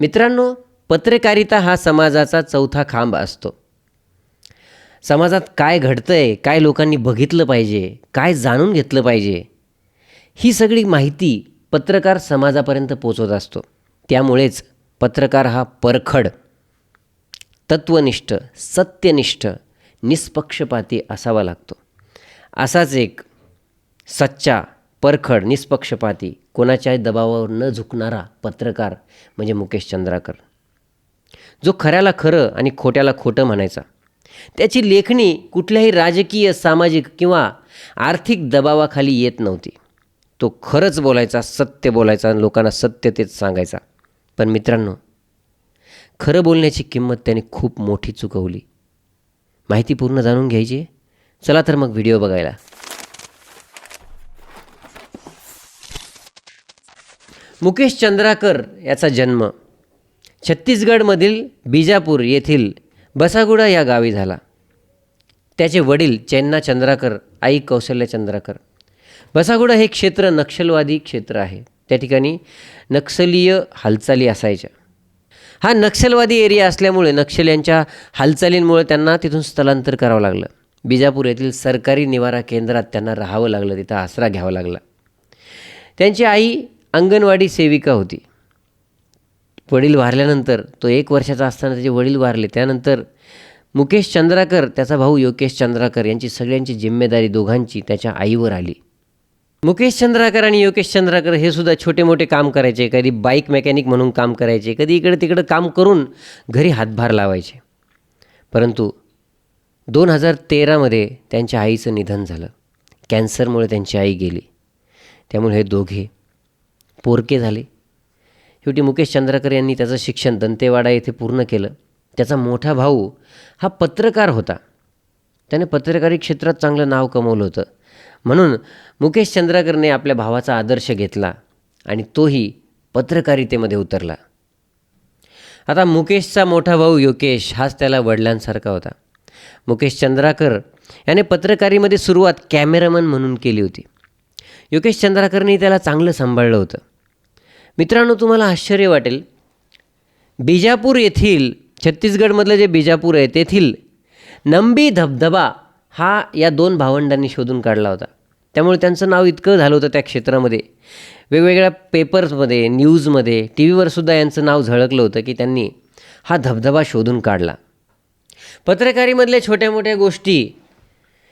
मित्रांनो पत्रकारिता हा समाजाचा चौथा खांब असतो. समाजात काय घडतंय काय लोकांनी बघितलं पाहिजे काय जाणून घेतलं पाहिजे ही सगळी माहिती पत्रकार समाजापर्यंत पोचवत असतो. त्यामुळेच पत्रकार हा परखड तत्वनिष्ठ सत्यनिष्ठ निष्पक्षपाती असावा लागतो. असाच एक सच्चा परखड निष्पक्षपाती कोणाच्याही दबावावर न झुकणारा पत्रकार म्हणजे मुकेश चंद्राकर. जो खऱ्याला खरं आणि खोट्याला खोटं म्हणायचा. त्याची लेखणी कुठल्याही राजकीय सामाजिक किंवा आर्थिक दबावाखाली येत नव्हती. तो खरंच बोलायचा सत्य बोलायचा आणि लोकांना सत्य तेच सांगायचा. पण मित्रांनो खरं बोलण्याची किंमत त्याने खूप मोठी चुकवली. माहिती पूर्ण जाणून घ्यायची चला तर मग व्हिडिओ बघायला. मुकेश चंद्राकर याचा जन्म. छत्तीसगडमधील बिजापूर येथील बसागुडा या गावी झाला. त्याचे वडील चैन्ना चंद्राकर आई कौशल्य चंद्राकर. बसागुडा हे क्षेत्र नक्षलवादी क्षेत्र आहे. त्या ठिकाणी नक्षलीय हालचाली असायच्या. हा नक्षलवादी एरिया असल्यामुळे नक्षल्यांच्या हालचालींमुळे त्यांना तिथून स्थलांतर करावं लागलं. बिजापूर येथील सरकारी निवारा केंद्रात त्यांना राहावं लागलं तिथं आसरा घ्यावा लागला. त्यांची आई अंगणवाडी सेविका होती. वडील वारल्यानंतर तो एक वर्षाचा असताना त्याचे वडील वारले. त्यानंतर मुकेश चंद्राकर त्याचा भाऊ योकेश चंद्राकर यांची सगळ्यांची जिम्मेदारी दोघांची त्याच्या आईवर आली. मुकेश चंद्राकर आणि योकेश चंद्राकर हे सुद्धा छोटे मोठे काम करायचे. कधी बाईक मेकॅनिक म्हणून काम करायचे. कधी इकडे तिकडं काम करून घरी हातभार लावायचे. परंतु दोन हजार तेरामध्ये त्यांच्या आईचं निधन झालं. कॅन्सरमुळे त्यांची आई गेली. त्यामुळे हे दोघे पोरके झाले. शेवटी मुकेश चंद्रकर यांनी त्याचं शिक्षण दंतेवाडा येथे पूर्ण केलं. त्याचा मोठा भाऊ हा पत्रकार होता. त्याने पत्रकारी क्षेत्रात चांगलं नाव कमवलं होतं. म्हणून मुकेश चंद्रकरने आपल्या भावाचा आदर्श घेतला आणि तोही पत्रकारितेमध्ये उतरला. आता मुकेशचा मोठा भाऊ योकेश हाच त्याला वडिलांसारखा होता. मुकेश चंद्राकर याने पत्रकारीमध्ये सुरुवात कॅमेरामन म्हणून केली होती. योकेश चंद्राकरने त्याला चांगलं सांभाळलं होतं. मित्रांनो तुम्हाला आश्चर्य वाटेल. बिजापूर येथील छत्तीसगडमधलं जे बिजापूर आहे तेथील नंबी धबधबा हा या दोन भावंडांनी शोधून काढला होता. त्यामुळे त्यांचं नाव इतकं झालं होतं त्या क्षेत्रामध्ये. वेगवेगळ्या पेपर्समध्ये न्यूजमध्ये टी व्हीवरसुद्धा यांचं नाव झळकलं होतं की त्यांनी हा धबधबा शोधून काढला. पत्रकारीमधल्या छोट्या मोठ्या गोष्टी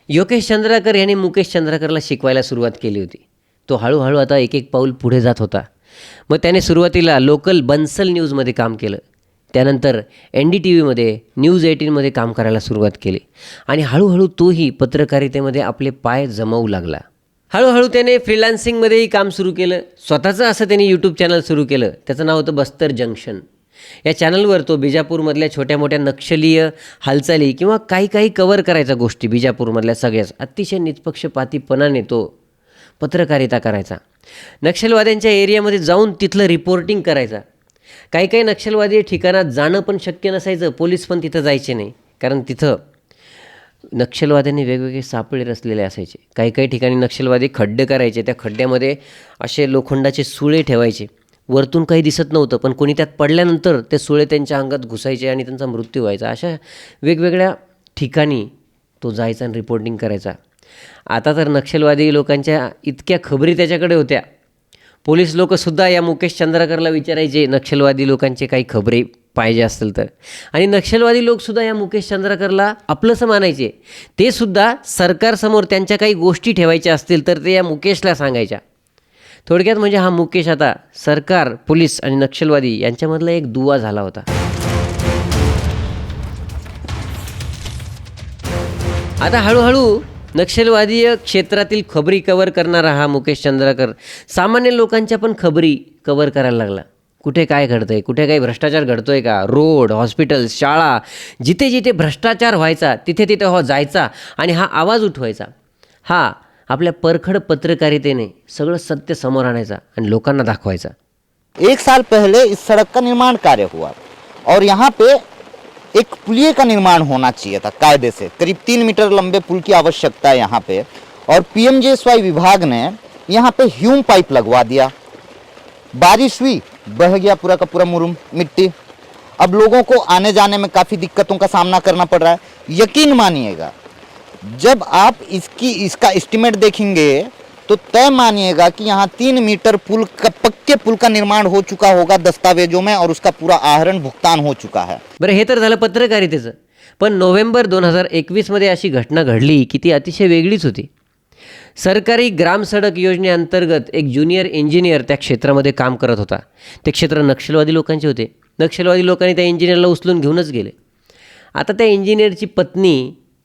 योगेश चंद्राकर यांनी मुकेश चंद्राकरला शिकवायला सुरुवात केली होती. तो हळूहळू आता एक एक पाऊल पुढे जात होता. मग त्याने सुरुवातीला लोकल बन्सल न्यूजमध्ये काम केलं. त्यानंतर एन डी टी व्हीमध्ये न्यूज एटीनमध्ये काम करायला सुरुवात केली. आणि हळूहळू तोही पत्रकारितेमध्ये आपले पाय जमवू लागला. हळूहळू त्याने फ्रीलान्सिंगमध्येही काम सुरू केलं. स्वतःचं असं त्यांनी यूट्यूब चॅनल सुरू केलं. त्याचं नाव होतं बस्तर जंक्शन. या चॅनलवर तो बिजापूरमधल्या छोट्या मोठ्या नक्षलीय हालचाली किंवा काही काही कवर करायच्या गोष्टी बिजापूरमधल्या सगळ्याच अतिशय निष्पक्षपातीपणाने तो पत्रकारिता करायचा. नक्षलवाद्यांच्या एरियामध्ये जाऊन तिथलं रिपोर्टिंग करायचा. काही काही नक्षलवादी ठिकाणात जाणं पण शक्य नसायचं पोलीस पण तिथं जायचे नाही. कारण तिथं नक्षलवाद्यांनी वेगवेगळे सापळे रचलेले असायचे. काही काही ठिकाणी नक्षलवादी खड्डे करायचे त्या खड्ड्यामध्ये असे लोखंडाचे सुळे ठेवायचे. वरतून काही दिसत नव्हतं पण कोणी त्यात पडल्यानंतर ते सुळे त्यांच्या अंगात घुसायचे आणि त्यांचा मृत्यू व्हायचा. अशा वेगवेगळ्या ठिकाणी तो जायचा आणि रिपोर्टिंग करायचा. आता तर नक्षलवादी लोकांच्या इतक्या खबरी त्याच्याकडे होत्या. पोलीस लोकंसुद्धा या मुकेश चंद्रकरला विचारायचे नक्षलवादी लोकांचे काही खबरे पाहिजे असेल तर. आणि नक्षलवादी लोकसुद्धा या मुकेश चंद्रकरला आपलंसं मानायचे. ते सुद्धा सरकारसमोर त्यांच्या काही गोष्टी ठेवायच्या असतील तर ते या मुकेशला सांगायच्या. थोडक्यात म्हणजे हा मुकेश आता सरकार पोलीस आणि नक्षलवादी यांच्यामधला एक दुवा झाला होता. आता हळूहळू नक्षलवादीय क्षेत्रातील खबरी कवर करणारा हा मुकेश चंद्रकर. सामान्य लोकांच्या पण खबरी कवर करायला लागला. कुठे काय घडतंय? कुठे काही भ्रष्टाचार घडतोय का? रोड हॉस्पिटल शाळा जिथे जिथे भ्रष्टाचार व्हायचा तिथे तिथे हो जायचा आणि हा आवाज उठवायचा. हा आपल्या परखड पत्रकारितेने सगळं सत्य समोर आणायचा आणि लोकांना दाखवायचा. एक साल पहले इस सड़क का निर्माण कार्य हुआ और यहाँ पे एक पुलिये का निर्माण होना चाहिए था, कायदे से। करीब तीन मीटर लंबे पुल की आवश्यकता है यहाँ पे। और पीएमजेएसवाई विभाग ने यहाँ पे ह्यूम पाइप लगवा दिया। बारिश हुई, बह गया पूरा का पूरा मुरुम, मिट्टी। अब लोगों को आने जाने में काफ़ी दिक्कतों का सामना करना पड़ रहा है। यकीन मानिएगा, जब आप इसकी, इसका एस्टिमेट देखेंगे तो तय मानिएगा कि यहाँ तीन मीटर पुल का पक्के पुल का निर्माण हो चुका होगा दस्तावेजों में और उसका पूरा आहरण भुगतान हो चुका है। बरं हे तर झालं पत्रकारितेचं. पण नोव्हेंबर दोन हजार एकवीसमध्ये अशी घटना घडली की ती अतिशय वेगळीच होती. सरकारी ग्राम सडक योजनेअंतर्गत एक ज्युनियर इंजिनियर त्या क्षेत्रामध्ये काम करत होता. ते क्षेत्र नक्षलवादी लोकांचे होते. नक्षलवादी लोकांनी त्या इंजिनियरला उचलून घेऊनच गेले. आता त्या इंजिनियरची पत्नी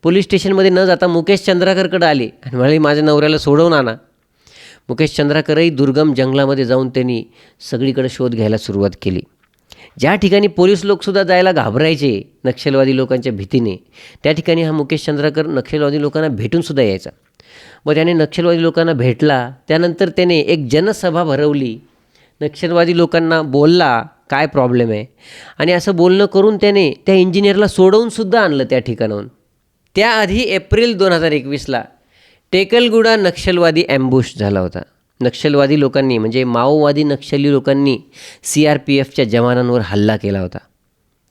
पोलीस स्टेशनमध्ये न जाता मुकेश चंद्राकरकडे आली आणि म्हणाली माझ्या नवऱ्याला सोडवून आणा मुकेश चंद्राकरही दुर्गम जंगलामध्ये जाऊन त्यांनी सगळीकडे शोध घ्यायला सुरुवात केली. ज्या ठिकाणी पोलीस लोकसुद्धा जायला घाबरायचे नक्षलवादी लोकांच्या भीतीने त्या ठिकाणी हा मुकेश चंद्राकर नक्षलवादी लोकांना भेटूनसुद्धा यायचा. मग त्याने नक्षलवादी लोकांना भेटला त्यानंतर त्याने एक जनसभा भरवली. नक्षलवादी लोकांना बोलला काय प्रॉब्लेम आहे? आणि असं बोलणं करून त्याने त्या इंजिनियरला सोडवूनसुद्धा आणलं त्या ठिकाणाहून. त्याआधी एप्रिल दोन हजार एकवीसला टेकलगुडा नक्षलवादी ॲम्बुश झाला होता. नक्षलवादी लोकांनी म्हणजे माओवादी नक्षली लोकांनी सी आर पी एफच्या जवानांवर हल्ला केला होता.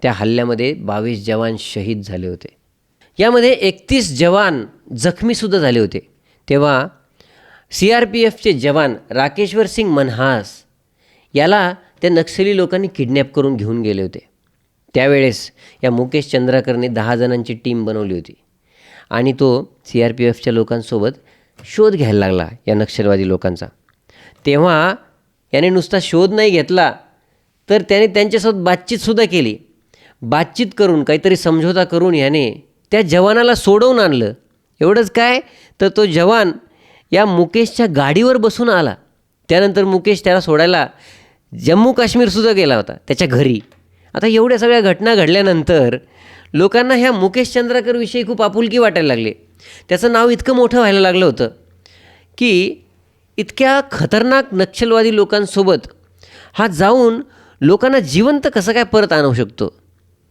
त्या हल्ल्यामध्ये बावीस जवान शहीद झाले होते. यामध्ये एकतीस जवान जखमीसुद्धा झाले होते. तेव्हा सी आर पी एफचे जवान राकेश्वर सिंग मनहास याला त्या नक्षली लोकांनी किडनॅप करून घेऊन गेले होते. त्यावेळेस या मुकेश चंद्राकरने दहा जणांची टीम बनवली होती. आणि तो सी आर पी एफच्या लोकांसोबत शोध घ्यायला लागला या नक्षलवादी लोकांचा. तेव्हा याने नुसता शोध नाही घेतला तर त्याने त्यांच्यासोबत बातचीतसुद्धा केली. बातचीत करून काहीतरी समझोता करून याने त्या जवानाला सोडवून आणलं. एवढंच काय? तर तो जवान या मुकेशच्या गाडीवर बसून आला. त्यानंतर मुकेश त्याला सोडायला जम्मू काश्मीरसुद्धा गेला होता त्याच्या घरी. आता एवढ्या सगळ्या घटना घडल्यानंतर लोकांना ह्या मुकेश चंद्राकरविषयी खूप आपुलकी वाटायला लागली. त्याचं नाव इतकं मोठं व्हायला लागलं होतं की इतक्या खतरनाक नक्षलवादी लोकांसोबत हा जाऊन लोकांना जिवंत कसं काय परत आणू शकतो?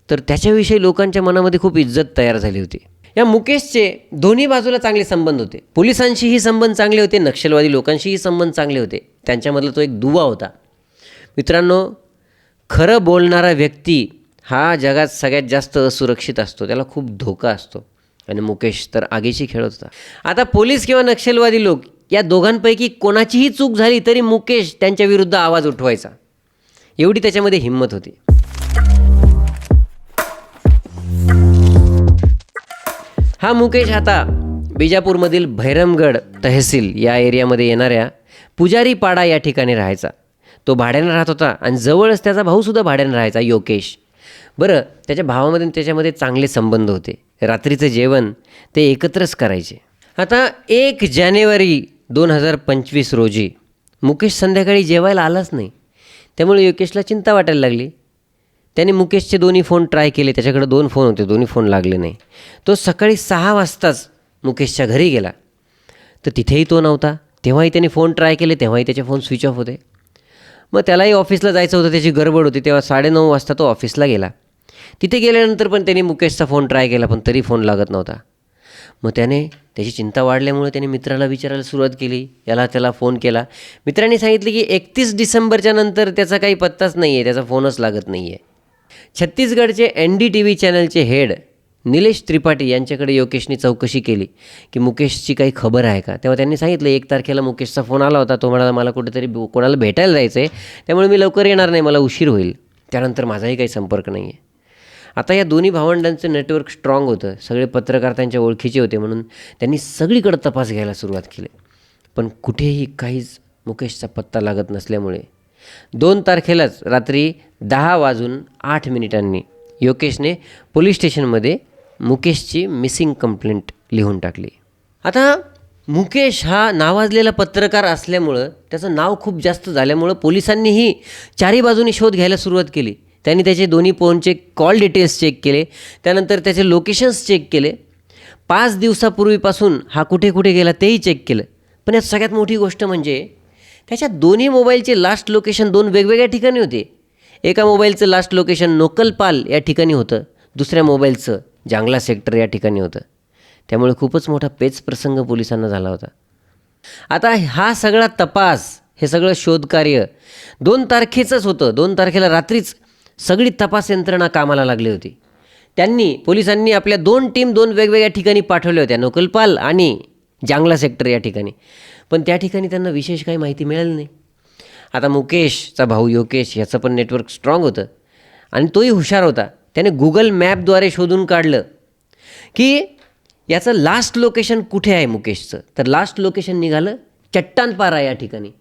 तर त्याच्याविषयी लोकांच्या मनामध्ये खूप इज्जत तयार झाली होती. या मुकेशचे दोन्ही बाजूला चांगले संबंध होते. पोलिसांशीही संबंध चांगले होते नक्षलवादी लोकांशीही संबंध चांगले होते. त्यांच्यामधला तो एक दुवा होता. मित्रांनो खरं बोलणारा व्यक्ती हा जगात सगळ्यात जास्त असुरक्षित असतो. त्याला खूप धोका असतो. आणि मुकेश तर आगीशी खेळत होता. आता पोलीस किंवा नक्षलवादी लोक या दोघांपैकी कोणाचीही चूक झाली तरी मुकेश त्यांच्या विरुद्ध आवाज उठवायचा. एवढी त्याच्यामध्ये हिंमत होती. हा मुकेश आता बिजापूरमधील भैरमगड तहसील या एरियामध्ये येणाऱ्या पुजारी पाडा या ठिकाणी राहायचा. तो भाड्यानं राहत होता आणि जवळच त्याचा भाऊसुद्धा भाड्यानं राहायचा योकेश. बरं त्याच्या भावामध्ये त्याच्यामध्ये चांगले संबंध होते. रात्रीचं जेवण ते एकत्रच करायचे. आता एक जानेवारी दोन हजार पंचवीस रोजी मुकेश संध्याकाळी जेवायला आलाच नाही. त्यामुळे योगेशला चिंता वाटायला लागली. त्याने मुकेशचे दोन्ही फोन ट्राय केले त्याच्याकडे दोन फोन होते दोन्ही फोन लागले नाही. तो सकाळी सहा वाजताच मुकेशच्या घरी गेला. तर तिथेही तो नव्हता. तेव्हाही त्याने फोन ट्राय केले तेव्हाही त्याचे फोन स्विच ऑफ होते. मग त्यालाही ऑफिसला जायचं होतं त्याची गडबड होती. तेव्हा साडेनऊ वाजता तो ऑफिसला गेला. तिथे गेल्यानंतर पण त्याने मुकेशचा फोन ट्राय केला पण तरी फोन लागत नव्हता. मग त्याने त्याची चिंता वाढल्यामुळे त्याने मित्राला विचारायला सुरुवात केली. याला त्याला फोन केला. मित्राने सांगितले की एकतीस डिसेंबरच्या नंतर त्याचा काही पत्ताच नाही आहे त्याचा फोनच लागत नाही आहे छत्तीसगडचे एन डी टी व्ही चॅनलचे हेड निलेश त्रिपाठी यांच्याकडे योगेशने चौकशी केली की मुकेशची काही खबर आहे का? तेव्हा त्यांनी सांगितलं एक तारखेला मुकेशचा फोन आला होता. तो म्हणाला मला कुठेतरी कोणाला भेटायला जायचं आहे त्यामुळे मी लवकर येणार नाही. मला उशीर होईल. त्यानंतर माझाही काही संपर्क नाही आहे आता या दोन्ही भावंडांचं नेटवर्क स्ट्रॉंग होतं. सगळे पत्रकार त्यांच्या ओळखीचे होते म्हणून त्यांनी सगळीकडे तपास घ्यायला सुरुवात केली. पण कुठेही काहीच मुकेशचा पत्ता लागत नसल्यामुळे दोन तारखेलाच रात्री दहा वाजून आठ मिनिटांनी योकेशने पोलीस स्टेशनमध्ये मुकेशची मिसिंग कंप्लेंट लिहून टाकली. आता मुकेश हा नावाजलेला पत्रकार असल्यामुळं त्याचं नाव खूप जास्त झाल्यामुळं पोलिसांनीही चारी बाजूनी शोध घ्यायला सुरुवात केली. त्यांनी त्याचे दोन्ही फोनचे कॉल डिटेल्स चेक केले. त्यानंतर त्याचे लोकेशन्स चेक केले. पाच दिवसापूर्वीपासून हा कुठे कुठे गेला तेही चेक केलं. पण यात सगळ्यात मोठी गोष्ट म्हणजे त्याच्या दोन्ही मोबाईलचे लास्ट लोकेशन दोन वेगवेगळ्या ठिकाणी होते. एका मोबाईलचं लास्ट लोकेशन नोकलपाल या ठिकाणी होतं. दुसऱ्या मोबाईलचं जांगला सेक्टर या ठिकाणी होतं. त्यामुळे खूपच मोठा पेच प्रसंग पोलिसांना झाला होता. आता हा सगळा तपास हे सगळं शोधकार्य दोन तारखेचंच होतं. दोन तारखेला रात्रीच सगळी तपास यंत्रणा कामाला लागली होती. त्यांनी पोलिसांनी आपल्या दोन टीम दोन वेगवेगळ्या ठिकाणी पाठवल्या होत्या नोकलपाल आणि जांगला सेक्टर या ठिकाणी. पण त्या ठिकाणी त्यांना विशेष काही माहिती मिळाली नाही. आता मुकेशचा भाऊ योकेश याचं पण नेटवर्क स्ट्रॉंग होतं. आणि तोही हुशार होता. त्याने गुगल मॅपद्वारे शोधून काढलं की याचं लास्ट लोकेशन कुठे आहे मुकेशचं? तर लास्ट लोकेशन निघालं चट्टानपारा या ठिकाणी.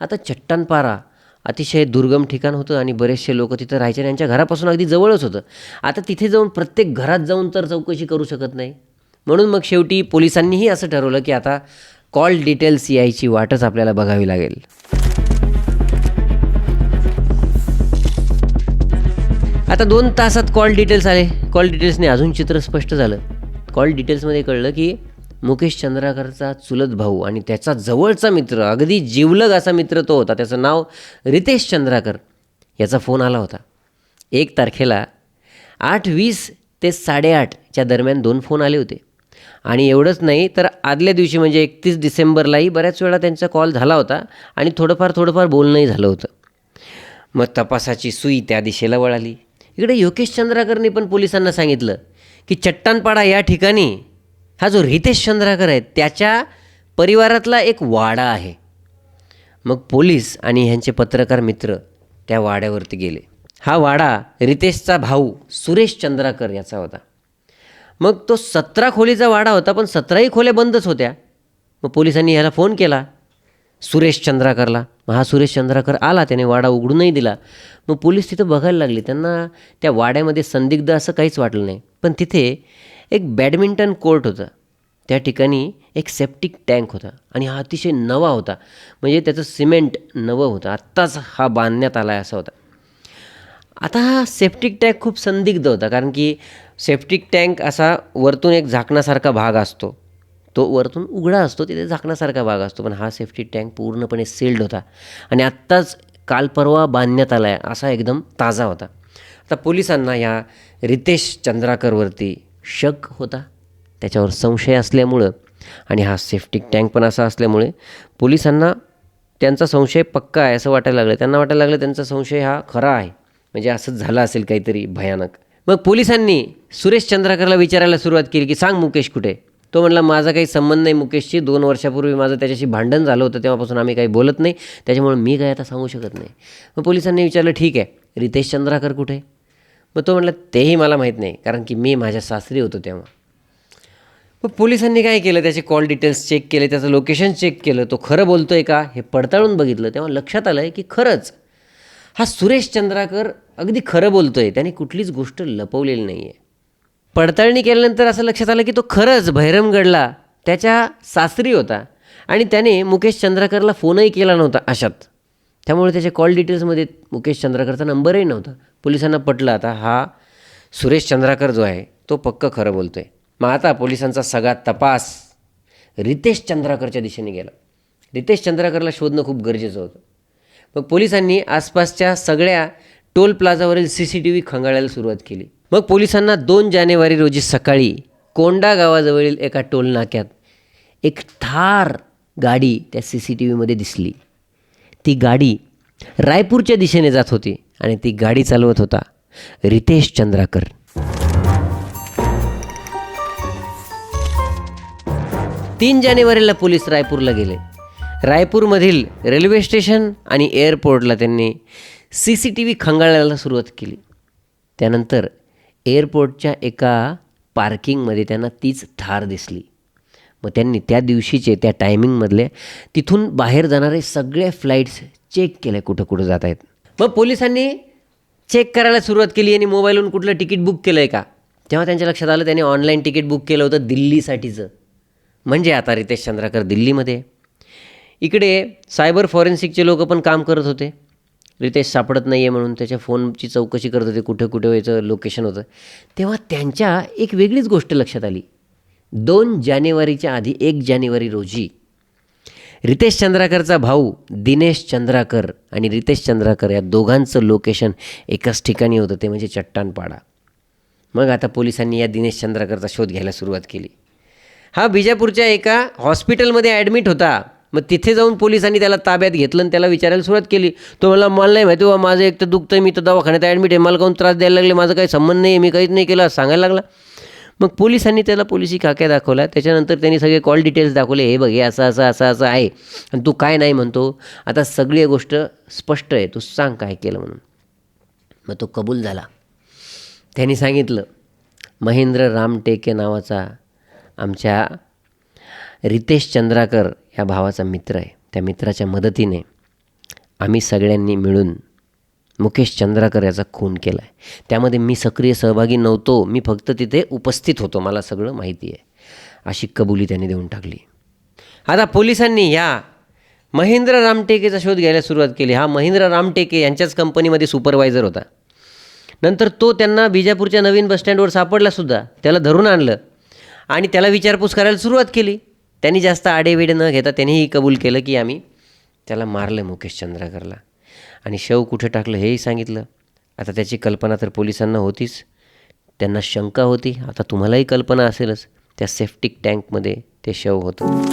आता चट्टानपारा अतिशय दुर्गम ठिकाण होतं आणि बरेचसे लोक तिथं राहायचे आणि यांच्या घरापासून अगदी जवळच होतं. आता तिथे जाऊन प्रत्येक घरात जाऊन तर चौकशी करू शकत नाही. म्हणून मग शेवटी पोलिसांनीही असं ठरवलं की आता कॉल डिटेल्स यायची वाटच आपल्याला बघावी लागेल. आता दोन तासात कॉल डिटेल्स आले. कॉल डिटेल्सने अजून चित्र स्पष्ट झालं. कॉल डिटेल्समध्ये कळलं की मुकेश चंद्राकरचा चुलत भाऊ आणि त्याचा जवळचा मित्र अगदी जिवलग असा मित्र तो होता. त्याचं नाव रितेश चंद्राकर. याचा फोन आला होता. एक तारखेला आठ वीस ते साडेआठच्या दरम्यान दोन फोन आले होते. आणि एवढंच नाही तर आदल्या दिवशी म्हणजे एकतीस डिसेंबरलाही बऱ्याच वेळा त्यांचा कॉल झाला होता आणि थोडंफार थोडंफार बोलणंही झालं होतं. मग तपासाची सुई त्या दिशेला वळाली. इकडे योगेश चंद्राकरने पण पोलिसांना सांगितलं की चट्टानपाडा या ठिकाणी हा जो रितेश चंद्राकर आहे त्याच्या परिवारातला एक वाडा आहे. मग पोलीस आणि ह्यांचे पत्रकार मित्र त्या वाड्यावरती गेले. हा वाडा रितेशचा भाऊ सुरेश चंद्राकर याचा होता. मग तो सतरा खोलीचा वाडा होता पण सतराही खोल्या बंदच होत्या. मग पोलिसांनी ह्याला फोन केला सुरेश चंद्राकरला. मग हा सुरेश चंद्राकर आला त्याने वाडा उघडूनही दिला. मग पोलीस तिथं बघायला लागले. त्यांना त्या वाड्यामध्ये संदिग्ध असं काहीच वाटलं नाही. पण तिथे एक बॅडमिंटन कोर्ट होता. त्या ठिकाणी एक सेप्टिक टँक होता आणि हा अतिशय नवा होता. म्हणजे त्याचं सिमेंट नवं होतं. आत्ताच हा बांधण्यात आला आहे असा होता. आता हा सेप्टिक टँक खूप संदिग्ध होता. कारण की सेप्टिक टँक असा वरतून एक झाकण्यासारखा भाग असतो. तो वरतून उघडा असतो तिथे झाकण्यासारखा भाग असतो. पण हा सेफ्टी टँक पूर्णपणे सील्ड होता. आणि आत्ताच काल परवा बांधण्यात आला आहे असा एकदम ताजा होता. आता पोलिसांना या रितेश चंद्राकरवरती शक होता. त्याच्यावर संशय असल्यामुळं आणि हा सेफ्टिक टँक पण असा असल्यामुळे पोलिसांना त्यांचा संशय पक्का आहे असं वाटायला लागलं. त्यांना वाटायला लागलं त्यांचा संशय हा खरा आहे. म्हणजे असंच झालं असेल काहीतरी भयानक. मग पोलिसांनी सुरेश चंद्राकरला विचारायला सुरुवात केली की सांग मुकेश कुठे? तो म्हणला माझा काही संबंध नाही मुकेशशी. दोन वर्षापूर्वी माझं त्याच्याशी भांडण झालं होतं. तेव्हापासून आम्ही काही बोलत नाही. त्याच्यामुळे मी काय आता सांगू शकत नाही. मग पोलिसांनी विचारलं ठीक आहे. रितेश चंद्राकर कुठे? मग तो म्हटलं तेही मला माहीत नाही कारण की मी माझ्या सासरी होतो तेव्हा. मग पोलिसांनी काय केलं? त्याचे कॉल डिटेल्स चेक केले त्याचं लोकेशन चेक केलं. तो खरं बोलतो आहे का? हे पडताळून बघितलं. तेव्हा लक्षात आलं आहे की खरंच हा सुरेश चंद्राकर अगदी खरं बोलतो आहे त्याने कुठलीच गोष्ट लपवलेली नाही आहे पडताळणी केल्यानंतर असं लक्षात आलं की तो खरंच भैरमगडला त्याच्या सासरी होता. आणि त्याने मुकेश चंद्राकरला फोनही केला नव्हता अशात. त्यामुळे त्याच्या कॉल डिटेल्समध्ये मुकेश चंद्राकरचा नंबरही नव्हता. पोलिसांना पटलं आता हा सुरेश चंद्राकर जो आहे तो पक्क खरं बोलतो आहे मग आता पोलिसांचा सगळा तपास रितेश चंद्राकरच्या दिशेने गेला. रितेश चंद्राकरला शोधणं खूप गरजेचं होतं. मग पोलिसांनी आसपासच्या सगळ्या टोल प्लाझावरील सी सी टी व्ही खंगाळायला सुरुवात केली. मग पोलिसांना दोन जानेवारी रोजी सकाळी कोंडा गावाजवळील एका टोल नाक्यात एक थार गाडी त्या सी सी टी व्हीमध्ये दिसली. ती गाडी रायपूरच्या दिशेने जात होती. आणि ती गाडी चालवत होता रितेश चंद्राकर. तीन जानेवारीला पोलीस रायपूरला गेले. रायपूरमधील रेल्वे स्टेशन आणि एअरपोर्टला त्यांनी सी सी टी व्ही खंगाळायला सुरुवात केली. त्यानंतर एअरपोर्टच्या एका पार्किंगमध्ये त्यांना तीच थार दिसली. मग त्यांनी त्या दिवशीचे त्या टायमिंगमधले तिथून बाहेर जाणारे सगळे फ्लाईट्स चेक केले कुठं कुठं जात आहेत मग पोलिसांनी चेक करायला सुरुवात केली आणि मोबाईलवरून कुठलं तिकीट बुक केलं आहे का? तेव्हा त्यांच्या लक्षात आलं त्याने ऑनलाईन तिकीट बुक केलं होतं दिल्लीसाठीचं. म्हणजे आता रितेश चंद्राकर दिल्लीमध्ये. इकडे सायबर फॉरेन्सिकचे लोक पण काम करत होते. रितेश सापडत नाही आहे म्हणून त्याच्या फोनची चौकशी करत होते कुठे कुठे याचं लोकेशन होतं. तेव्हा त्यांच्या एक वेगळीच गोष्ट लक्षात आली. दोन जानेवारीच्या आधी एक जानेवारी रोजी रितेश चंद्राकरचा भाऊ दिनेश चंद्राकर आणि रितेश चंद्राकर या दोघांचं लोकेशन एकाच ठिकाणी होतं ते म्हणजे चट्टानपाडा. मग आता पोलिसांनी या दिनेश चंद्राकरचा शोध घ्यायला सुरुवात केली. हा बिजापूरच्या एका हॉस्पिटलमध्ये ॲडमिट होता. मग तिथे जाऊन पोलिसांनी त्याला ताब्यात घेतलं आणि त्याला विचारायला सुरुवात केली. तो मला मला नाही माहिती बाबा माझं एक तर दुखतं आहे, मी तर दवाखान्यात ॲडमिट आहे मला काहून त्रास द्यायला लागले माझं काही संबंध नाही मी काहीच नाही केला सांगायला लागला. मग पोलिसांनी त्याला पोलिसी काक्या दाखवल्या त्याच्यानंतर त्यांनी सगळे कॉल डिटेल्स दाखवले हे बघ हे असं असं असं असं आहे. आणि तू काय नाही म्हणतो. आता सगळी गोष्ट स्पष्ट आहे. तू सांग काय केलं म्हणून. मग तो कबूल झाला. त्यांनी सांगितलं महेंद्र रामटेके नावाचा आमच्या रितेश चंद्राकर ह्या भावाचा मित्र आहे. त्या मित्राच्या मदतीने आम्ही सगळ्यांनी मिळून मुकेश चंद्राकर याचा खून केला आहे त्यामध्ये मी सक्रिय सहभागी नव्हतो मी फक्त तिथे उपस्थित होतो मला सगळं माहिती आहे. अशी कबुली त्यांनी देऊन टाकली. आता पोलिसांनी या महेंद्र रामटेकेचा शोध घ्यायला सुरुवात केली. हा महेंद्र रामटेके यांच्याच कंपनीमध्ये सुपरवायझर होता. नंतर तो त्यांना बिजापूरच्या नवीन बसस्टँडवर सापडलासुद्धा त्याला धरून आणलं आणि त्याला विचारपूस करायला सुरुवात केली. त्यांनी जास्त आडेवेडे न घेता त्यांनीही कबूल केलं की आम्ही त्याला मारलं मुकेश चंद्राकरला. आणि शव कुठे टाकलं हेही सांगितलं. आता त्याची कल्पना तर पोलिसांना होतीच. त्यांना शंका होती. आता तुम्हालाही कल्पना असेलच. त्या सेफ्टिक टँकमध्ये ते शव होतं.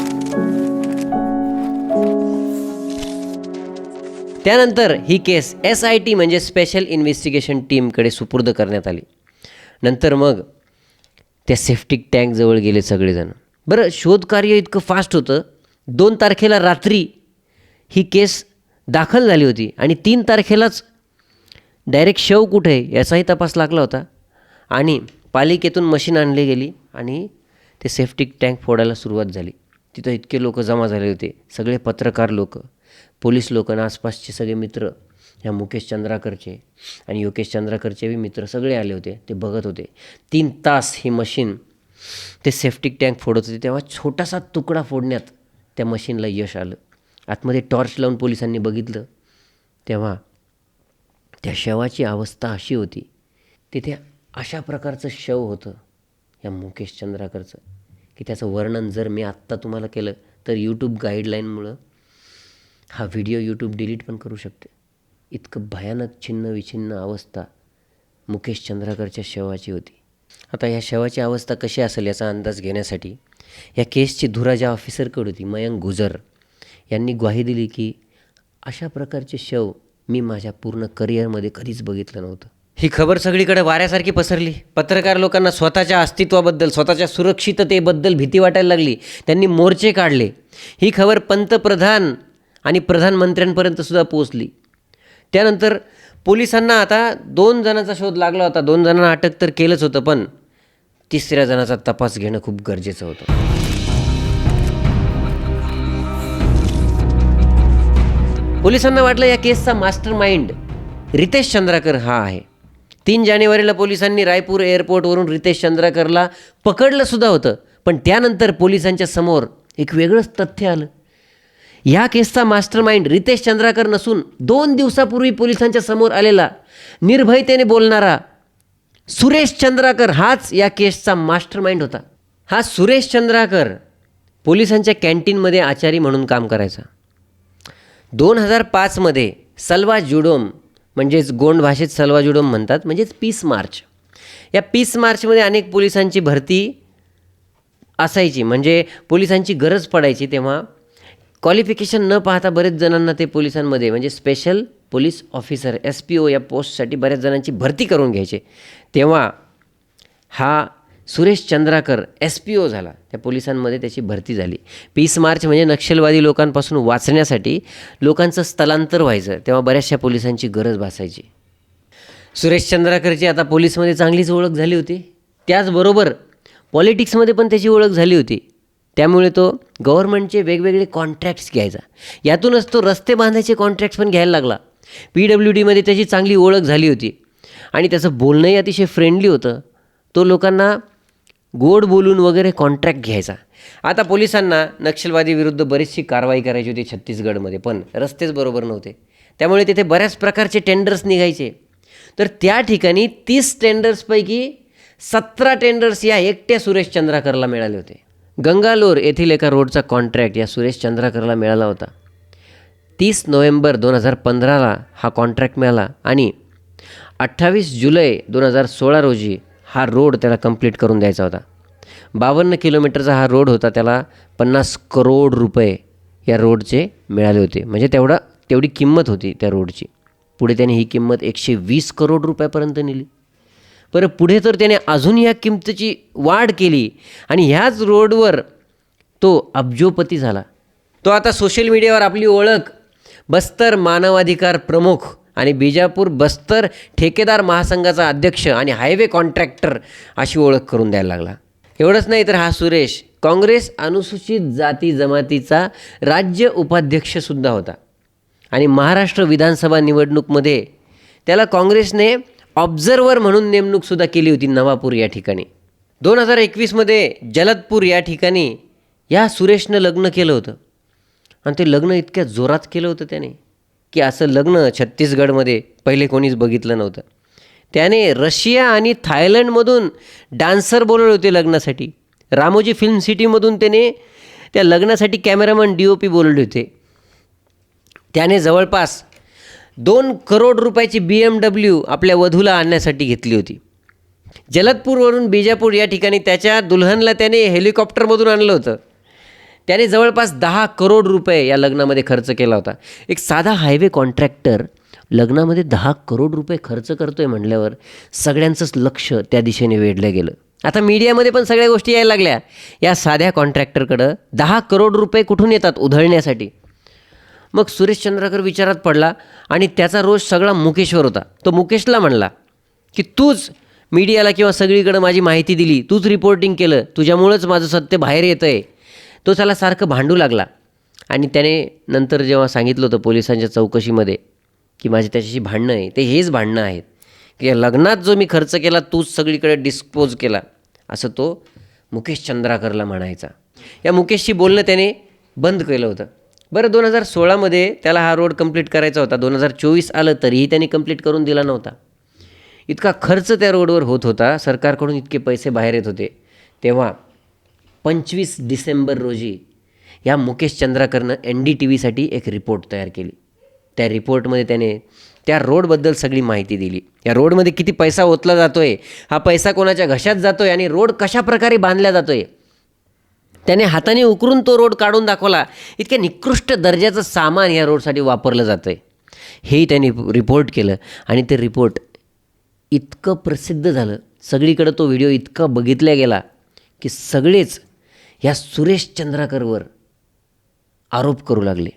त्यानंतर ही केस एस आय टी म्हणजे स्पेशल इन्व्हेस्टिगेशन टीमकडे सुपूर्द करण्यात आली. नंतर मग त्या सेफ्टिक टँकजवळ गेले सगळेजण. बरं शोधकार्य इतकं फास्ट होतं. दोन तारखेला रात्री ही केस दाखल झाली होती. आणि तीन तारखेलाच डायरेक्ट शव कुठे आहे याचाही तपास लागला होता. आणि पालिकेतून मशीन आणली गेली आणि ते सेफ्टिक टँक फोडायला सुरुवात झाली. तिथं इतके लोक जमा झाले होते. सगळे पत्रकार लोक पोलीस लोक आणि आसपासचे सगळे मित्र ह्या मुकेश चंद्राकरचे आणि योगेश चंद्राकरचे बी मित्र सगळे आले होते. ते बघत होते. तीन तास ही मशीन ते सेफ्टिक टँक फोडत होते. तेव्हा छोटासा तुकडा फोडण्यात त्या मशीनला यश आलं. आतमध्ये टॉर्च लावून पोलिसांनी बघितलं तेव्हा त्या शवाची अवस्था अशी होती. तिथे अशा प्रकारचं शव होतं या मुकेश चंद्राकरचं की त्याचं वर्णन जर मी आत्ता तुम्हाला केलं तर यूट्यूब गाईडलाईनमुळं हा व्हिडिओ यूट्यूब डिलीट पण करू शकते. इतकं भयानक छिन्न विछिन्न अवस्था मुकेश चंद्राकरच्या शवाची होती. आता या शवाची अवस्था कशी असेल याचा अंदाज घेण्यासाठी या केसची धुरा ज्या ऑफिसरकडे होती मयंक गुजर. यांनी ग्वाही दिली की अशा प्रकारचे शव मी माझ्या पूर्ण करिअरमध्ये कधीच बघितलं नव्हतं. ही खबर सगळीकडे वाऱ्यासारखी पसरली. पत्रकार लोकांना स्वतःच्या अस्तित्वाबद्दल स्वतःच्या सुरक्षिततेबद्दल भीती वाटायला लागली. त्यांनी मोर्चे काढले. ही खबर पंतप्रधान आणि प्रधानमंत्र्यांपर्यंत सुद्धा पोहोचली. त्यानंतर पोलिसांना आता दोन जणांचा शोध लागला होता. दोन जणांना अटक तर केलंच होतं पण तिसऱ्या जणाचा तपास घेणं खूप गरजेचं होतं. पोलिसांना वाटलं या केसचा मास्टर माइंड रितेश चंद्राकर हा आहे. तीन जानेवारीला पोलिसांनी रायपूर एअरपोर्टवरून रितेश चंद्राकरला पकडलंसुद्धा होतं पण त्यानंतर पोलिसांच्या समोर एक वेगळंच तथ्य आलं. या केसचा मास्टर माइंड रितेश चंद्राकर नसून दोन दिवसापूर्वी पोलिसांच्या समोर आलेला निर्भयतेने बोलणारा सुरेश चंद्राकर हाच या केसचा मास्टर माइंड होता. हा सुरेश चंद्राकर पोलिसांच्या कॅन्टीनमध्ये आचारी म्हणून काम करायचा. दोन हजार पाचमध्ये सलवा जुडोम म्हणजेच गोंड भाषेत सलवा जुडोम म्हणतात म्हणजेच पीस मार्च. या पीस मार्चमध्ये अनेक पोलिसांची भरती असायची. म्हणजे पोलिसांची गरज पडायची तेव्हा. क्वालिफिकेशन न पाहता बरेच जणांना ते पोलिसांमध्ये म्हणजे special police officer S P O या पोस्टसाठी बऱ्याच जणांची भरती करून घ्यायचे. तेव्हा हा Suresh Chandrakar S P O झाला. त्या पोलिसांमध्ये त्याची भरती झाली. पीस मार्च म्हणजे नक्षलवादी लोकांपासून वाचण्यासाठी लोकांचं स्थलांतर व्हायचं तेव्हा बऱ्याचशा पोलिसांची गरज भासायची. सुरेश चंद्राकरची आता पोलीसमध्ये चांगलीच ओळख झाली होती. त्याचबरोबर पॉलिटिक्समध्ये पण त्याची ओळख झाली होती. त्यामुळे तो गव्हर्नमेंटचे वेगवेगळे कॉन्ट्रॅक्ट्स घ्यायचा. यातूनच तो रस्ते बांधायचे कॉन्ट्रॅक्ट्स पण घ्यायला लागला. पी डब्ल्यू डीमध्ये त्याची चांगली ओळख झाली होती. आणि त्याचं बोलणंही अतिशय फ्रेंडली होतं. तो लोकांना गोड बोलून वगैरे कॉन्ट्रॅक्ट घ्यायचा. आता पोलिसांना नक्षलवादी विरुद्ध बरीचशी कारवाई करायची होती छत्तीसगडमध्ये पण रस्तेच बरोबर नव्हते. त्यामुळे तिथे बऱ्याच प्रकारचे टेंडर्स निघायचे. तर त्या ठिकाणी तीस टेंडर्सपैकी सतरा टेंडर्स या एकट्या सुरेश चंद्राकरला मिळाले होते. गंगालोर येथील एका रोडचा कॉन्ट्रॅक्ट या सुरेश चंद्राकरला मिळाला होता. तीस नोव्हेंबर दोन हजार पंधराला हा कॉन्ट्रॅक्ट मिळाला आणि अठ्ठावीस जुलै दोन हजार सोळा रोजी हा रोड त्याला कंप्लीट करून द्यायचा होता. बावन्न किलोमीटरचा हा रोड होता त्याला पन्नास करोड रुपये या रोडचे मिळाले होते. म्हणजे तेवढा तेवढी किंमत होती त्या रोडची. पुढे त्याने ही किंमत एकशे वीस करोड रुपयापर्यंत नेली. बरं पुढे तर त्याने अजून या किमतीची वाढ केली आणि ह्याच रोडवर तो अब्जोपती झाला. तो आता सोशल मीडियावर आपली ओळख बस्तर मानवाधिकार प्रमुख आणि बिजापूर बस्तर ठेकेदार महासंघाचा अध्यक्ष आणि हायवे कॉन्ट्रॅक्टर अशी ओळख करून द्यायला लागला. एवढंच नाही तर हा सुरेश काँग्रेस अनुसूचित जाती जमातीचा राज्य उपाध्यक्षसुद्धा होता. आणि महाराष्ट्र विधानसभा निवडणूकमध्ये त्याला काँग्रेसने ऑब्झर्वर म्हणून नेमणूकसुद्धा केली होती नवापूर या ठिकाणी. दोन हजार एकवीसमध्ये जलदपूर या ठिकाणी या सुरेशनं लग्न केलं होतं. आणि ते लग्न इतक्या जोरात केलं होतं त्याने. की असं लग्न छत्तीसगडमध्ये पहिले कोणीच बघितलं नव्हतं. त्याने रशिया आणि थायलंडमधून डान्सर बोलवले होते लग्नासाठी. रामोजी फिल्म सिटीमधून त्याने त्या लग्नासाठी कॅमेरामन डी ओ पी बोलवले होते. त्याने जवळपास दोन करोड रुपयाची बी एम डब्ल्यू आपल्या वधूला आणण्यासाठी घेतली होती. जलदपूरवरून बिजापूर या ठिकाणी त्याच्या दुल्हनला त्याने हेलिकॉप्टरमधून आणलं होतं. त्याने जवळपास दहा करोड रुपये या लग्नामध्ये खर्च केला होता. एक साधा हायवे कॉन्ट्रॅक्टर लग्नामध्ये दहा करोड रुपये खर्च करतो आहे म्हटल्यावर सगळ्यांचंच लक्ष त्या दिशेने वेढलं गेलं. आता मीडियामध्ये पण सगळ्या गोष्टी यायला लागल्या. या साध्या कॉन्ट्रॅक्टरकडं दहा करोड रुपये कुठून येतात उधळण्यासाठी? मग सुरेश चंद्रकर विचारात पडला आणि त्याचा रोष सगळा मुकेशवर होता. तो मुकेशला म्हणला की तूच मीडियाला किंवा सगळीकडं माझी माहिती दिली तूच रिपोर्टिंग केलं तुझ्यामुळंच माझं सत्य बाहेर येतं आहे तो त्याला सारखं भांडू लागला. आणि त्याने नंतर जेव्हा सांगितलं होतं पोलिसांच्या चौकशीमध्ये की माझी त्याच्याशी भांडणं आहे ते हेच भांडणं आहेत. की लग्नात जो मी खर्च केला तूच सगळीकडे डिस्पोज केला असं तो मुकेश चंद्राकरला म्हणायचा. या मुकेशशी बोलणं त्याने बंद केलं होतं. बरं दोन हजार सोळामध्ये त्याला हा रोड कंप्लीट करायचा होता. दोन हजार चोवीस आलं तरीही त्याने कंप्लीट करून दिला नव्हता. इतका खर्च त्या रोडवर होत होता. सरकारकडून इतके पैसे बाहेर येत होते. तेव्हा पंचवीस डिसेंबर रोजी या मुकेश चंद्राकरनं एन डी टी व्हीसाठी एक रिपोर्ट तयार केली. त्या रिपोर्टमध्ये त्याने त्या रोडबद्दल सगळी माहिती दिली. या रोडमध्ये किती पैसा ओतला जातो आहे हा पैसा कोणाच्या घशात जातो आहे आणि रोड कशा प्रकारे बांधला जातो आहे त्याने हाताने उकरून तो रोड काढून दाखवला. इतक्या निकृष्ट दर्जाचं सामान या रोडसाठी वापरलं जातं आहे हेही त्यांनी रिपोर्ट केलं आणि ते रिपोर्ट इतकं प्रसिद्ध झालं. सगळीकडं तो व्हिडिओ इतका बघितला गेला की सगळेच ह्या सुरेश चंद्राकरवर आरोप करू लागले.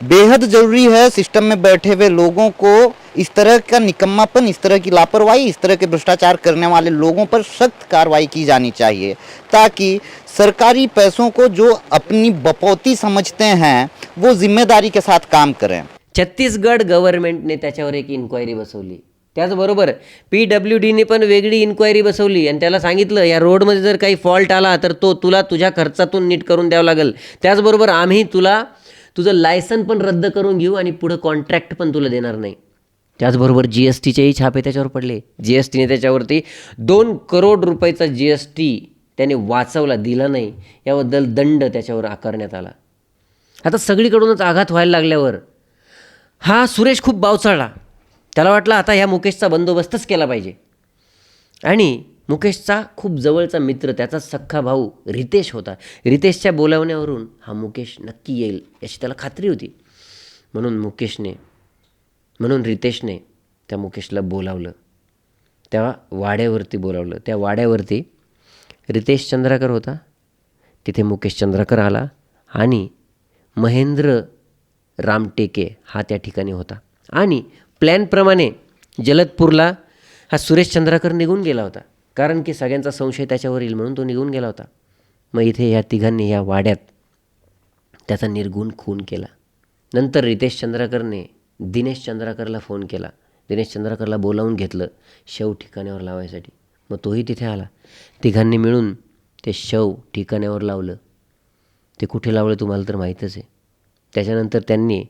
बेहद ज़रूरी है सिस्टम में बैठे हुए लोगों को इस तरह का निकम्मापन इस तरह की लापरवाही इस तरह के भ्रष्टाचार करने वाले लोगों पर सख्त कार्रवाई की जानी चाहिए ताकि सरकारी पैसों को जो अपनी बपौती समझते हैं वो ज़िम्मेदारी के साथ काम करें। छत्तीसगड गव्हर्नमेंटने त्याच्यावर एक इन्क्वायरी बसवली. त्याचबरोबर पी डब्ल्यू डीने पण वेगळी इन्क्वायरी बसवली आणि त्याला सांगितलं या रोडमध्ये जर काही फॉल्ट आला तर तो तुला तुझ्या खर्चातून नीट करून द्यावं लागेल. त्याचबरोबर आम्ही तुला तुझं लायसन पण रद्द करून घेऊ आणि पुढं कॉन्ट्रॅक्ट पण तुला देणार नाही. त्याचबरोबर जी एस टीचेही छापे त्याच्यावर पडले. जी एस टीने त्याच्यावरती दोन करोड रुपयाचा जी एस टी त्याने वाचवला दिला नाही. याबद्दल दंड त्याच्यावर आकारण्यात आला. आता सगळीकडूनच आघात व्हायला लागल्यावर हा सुरेश खूप बावचाळला. त्याला वाटलं आता ह्या मुकेशचा बंदोबस्तच केला पाहिजे. आणि मुकेशचा खूप जवळचा मित्र त्याचा सख्खा भाऊ रितेश होता. रितेशच्या बोलावण्यावरून हा मुकेश नक्की येईल याची त्याला खात्री होती. म्हणून मुकेशने म्हणून रितेशने त्या मुकेशला बोलावलं. त्या वाड्यावरती बोलावलं. त्या वाड्यावरती रितेश चंद्राकर होता. तिथे मुकेश चंद्राकर आला आणि महेंद्र रामटेके हा त्या ठिकाणी होता. आणि प्लॅनप्रमाणे जलदपूरला हा सुरेश चंद्राकर निघून गेला होता. कारण की सगळ्यांचा संशय त्याच्यावर येईल म्हणून तो निघून गेला होता. मग इथे या तिघांनी या वाड्यात त्याचा निर्गुण खून केला. नंतर रितेश चंद्राकरने दिनेश चंद्राकरला फोन केला. दिनेश चंद्राकरला बोलावून घेतलं शव ठिकाण्यावर लावायसाठी. मग तोही तिथे आला. तिघांनी मिळून ते शव ठिकाण्यावर लावलं. ते कुठे लावलं तुम्हाला तर माहीतच आहे. त्याच्यानंतर त्यांनी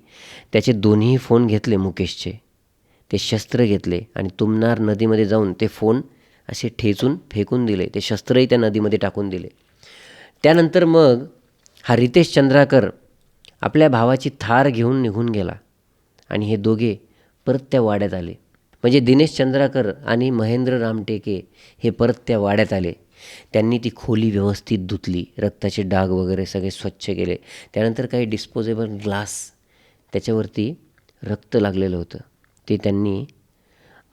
त्याचे दोन्ही फोन घेतले मुकेशचे. ते शस्त्र घेतले आणि तुमनार नदीमध्ये जाऊन ते फोन असे ठेचून फेकून दिले. ते शस्त्रही त्या नदीमध्ये टाकून दिले. त्यानंतर मग हा रितेश चंद्राकर आपल्या भावाची थार घेऊन निघून गेला आणि हे दोघे परत त्या वाड्यात आले. म्हणजे दिनेश चंद्राकर आणि महेंद्र रामटेके हे परत त्या वाड्यात आले. त्यांनी ती खोली व्यवस्थित धुतली रक्ताचे डाग वगैरे सगळे स्वच्छ केले. त्यानंतर काही डिस्पोजेबल ग्लास त्याच्यावरती रक्त लागलेलं होतं. ते त्यांनी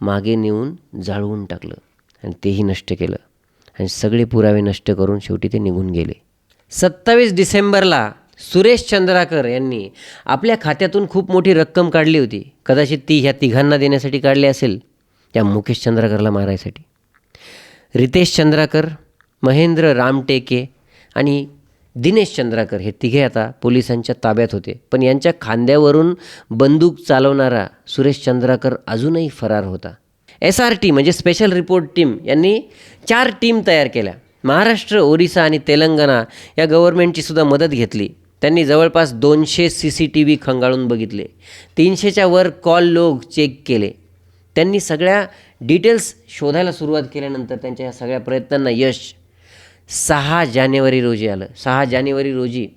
मागे नेऊन जाळवून टाकलं आणि तेही नष्ट केलं. आणि सगळे पुरावे नष्ट करून शेवटी ते निघून गेले. सत्तावीस डिसेंबरला सुरेश चंद्राकर यांनी आपल्या खात्यातून खूप मोठी रक्कम काढली होती. कदाचित ती ह्या तिघांना देण्यासाठी काढली असेल त्या मुकेश चंद्राकरला मारायसाठी. रितेश चंद्राकर महेंद्र रामटेके आणि दिनेश चंद्राकर हे तिघे आता पोलिसांच्या ताब्यात होते. पण यांच्या खांद्यावरून बंदूक चालवणारा सुरेश चंद्राकर अजूनही फरार होता. एस आर टी म्हणजे स्पेशल रिपोर्ट टीम यांनी चार टीम तयार केल्या. महाराष्ट्र ओरिसा आणि तेलंगणा या गव्हर्नमेंटची सुद्धा मदत घेतली. त्यांनी जवळपास दोनशे सी सी टी व्ही खंगाळून बघितले. तीनशेच्या वर कॉल लोग चेक केले. त्यांनी सगळ्या डिटेल्स शोधायला सुरुवात केल्यानंतर त्यांच्या या सगळ्या प्रयत्नांना यश सहा जानेवारी रोजी आलं. सहा जानेवारी रोजी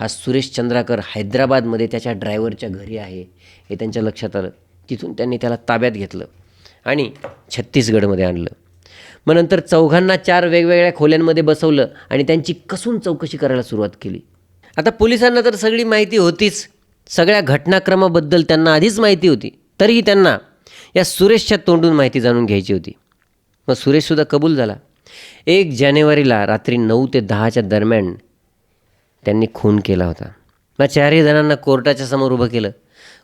हा सुरेश चंद्राकर हैदराबादमध्ये त्याच्या ड्रायव्हरच्या घरी आहे हे त्यांच्या लक्षात आलं. तिथून त्यांनी त्याला ताब्यात घेतलं आणि छत्तीसगडमध्ये आणलं. मग नंतर चौघांना चार वेगवेगळ्या खोल्यांमध्ये बसवलं आणि त्यांची कसून चौकशी करायला सुरुवात केली. आता पोलिसांना तर सगळी माहिती होतीच. सगळ्या घटनाक्रमाबद्दल त्यांना आधीच माहिती होती. तरीही त्यांना या सुरेशच्या तोंडून माहिती जाणून घ्यायची होती. मग सुरेशसुद्धा कबूल झाला. एक जानेवारीला रात्री नऊ ते दहाच्या दरम्यान त्यांनी खून केला होता. मग चारही जणांना कोर्टाच्या समोर उभं केलं.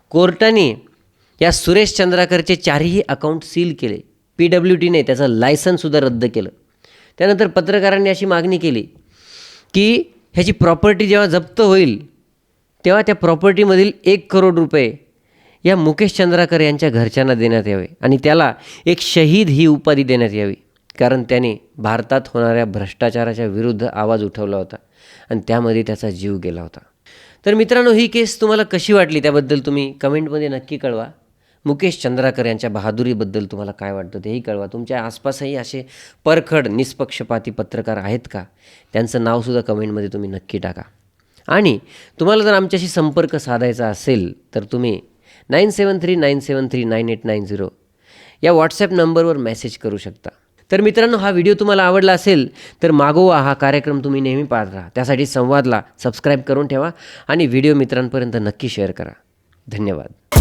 कोर्टाने या सुरेश चंद्राकरचे चारही अकाउंट सील केले. पी डब्ल्यू टीने त्याचं लायसन्ससुद्धा रद्द केलं. त्यानंतर पत्रकारांनी अशी मागणी केली की ह्याची प्रॉपर्टी जेव्हा जप्त होईल तेव्हा त्या प्रॉपर्टीमधील एक करोड रुपये या मुकेश चंद्राकर यांच्या घरच्यांना देण्यात यावे आणि त्याला एक शहीद ही उपाधी देण्यात यावी. कारण त्याने भारतात होणाऱ्या भ्रष्टाचाराच्या विरुद्ध आवाज उठवला होता आणि त्यामध्ये त्याचा जीव गेला होता. तर मित्रांनो ही केस तुम्हाला कशी वाटली त्याबद्दल तुम्ही कमेंटमध्ये नक्की कळवा. मुकेश चंद्राकर यांच्या बहादुरीबद्दल तुम्हाला काय वाटतं तेही कळवा. तुमच्या आसपासही असे परखड निष्पक्षपाती पत्रकार आहेत का? त्यांचं नावसुद्धा कमेंटमध्ये तुम्ही नक्की टाका. आणि तुम्हाला जर आमच्याशी संपर्क साधायचा असेल तर तुम्ही nine seven three nine seven three nine eight nine zero या व्हॉट्सॲप नंबरवर मेसेज करू शकता. तर मित्रांनो हा व्हिडिओ तुम्हाला आवडला असेल तर मागोवा हा कार्यक्रम तुम्ही नेहमी पाहत राहा. त्यासाठी संवादला सबस्क्राईब करून ठेवा आणि व्हिडिओ मित्रांपर्यंत नक्की शेअर करा. धन्यवाद.